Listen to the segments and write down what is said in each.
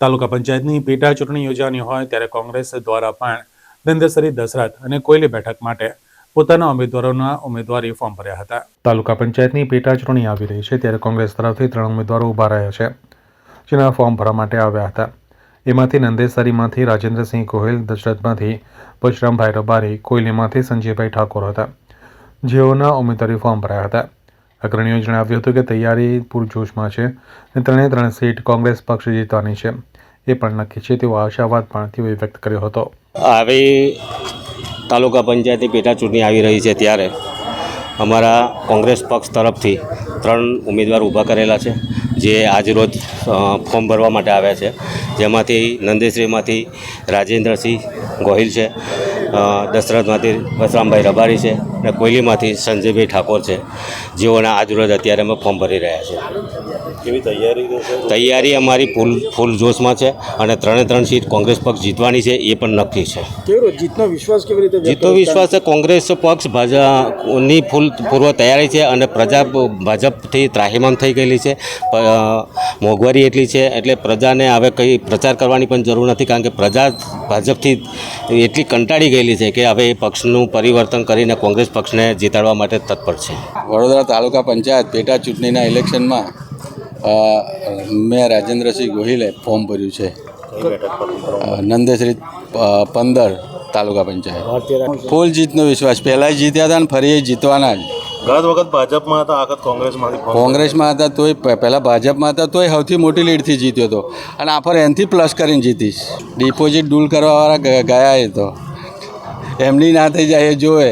તાલુકા પંચાયતની પેટા ચૂંટણી યોજાની હોય ત્યારે કોંગ્રેસ દ્વારા પણ દંદેસરી દસરથ અને કોયલી બેઠક માટે પોતાના ઉમેદવારોના ઉમેદવારી ફોર્મ ભર્યા હતા. તાલુકા પંચાયતની પેટા ચૂંટણી આવી રહી છે ત્યારે કોંગ્રેસ તરફથી ત્રણ ઉમેદવારો ઊભા રહ્યા છે, જેના ફોર્મ ભરવા માટે આવ્યા હતા. એમાંથી નંદેસરીમાંથી રાજેન્દ્રસિંહ ગોહિલ, દશરથમાંથી પરશુરામભાઈ રબારી, કોયલીમાંથી સંજયભાઈ ઠાકોર હતા. જેઓના ઉમેદવારી ફોર્મ ભર્યા હતા. અગ્રણીઓએ જણાવ્યું હતું કે તૈયારી પૂરજોશમાં છે અને ત્રણે ત્રણ સીટ કોંગ્રેસ પક્ષ જીતવાની છે. એ પણ નક્કી છે. તેવો આશાવાદ પણ તેઓએ વ્યક્ત કર્યો હતો. આવી તાલુકા પંચાયતની પેટા ચૂંટણી આવી રહી છે ત્યારે અમારા કોંગ્રેસ પક્ષ તરફથી ત્રણ ઉમેદવાર ઊભા કરેલા છે, જે આજરોજ ફોર્મ ભરવા માટે આવ્યા છે. જેમાંથી નંદેશ્રીમાંથી રાજેન્દ્રસિંહ ગોહિલ છે દશરથમાંથી બસરામભાઈ રબારી છે અને કોયલીમાંથી સંજયભાઈ ઠાકોર છે જેઓના આજરોજ અત્યારે અમે ફોર્મ ભરી રહ્યા છે કેવી તૈયારી તૈયારી અમારી ફૂલ ફૂલ જોશમાં છે અને ત્રણે ત્રણ સીટ કોંગ્રેસ પક્ષ જીતવાની છે એ પણ નક્કી છે. કેવી જીતનો વિશ્વાસ કેવી રીતે જીતનો વિશ્વાસ છે કોંગ્રેસ પક્ષ ભાજપની ફૂલ પૂર્વ તૈયારી છે અને પ્રજા ભાજપથી ત્રાહીમામ થઈ ગયેલી છે મોંઘવારી એટલી છે એટલે પ્રજાને હવે કંઈ પ્રચાર કરવાની પણ જરૂર નથી કારણ કે પ્રજા ભાજપથી એટલી કંટાળી ગયેલી છે કે હવે એ પક્ષનું પરિવર્તન કરીને કોંગ્રેસ પક્ષને જીતાડવા માટે તત્પર છે. વડોદરા તાલુકા પંચાયત પેટા ચૂંટણીના ઇલેક્શનમાં મેં રાજેન્દ્રસિંહ ગોહિલે ફોર્મ ભર્યું છે. નંદેશ્રી પંદર તાલુકા પંચાયત. ફૂલ જીતનો વિશ્વાસ. પહેલાં જીત્યા હતા ને ફરી જીતવાના જ. ગત વખત ભાજપમાં હતા આ કોંગ્રેસમાં કોંગ્રેસમાં હતા તોય પહેલાં ભાજપમાં હતા તોય સૌથી મોટી લીડથી જીત્યો હતો. અને આ ફર એનથી પ્લસ કરીને જીતીશ. ડિપોઝિટ ડૂલ કરવાવાળા ગયા એ તો. એમની ના થઈ જાય એ જોવે.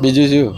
બીજું શું?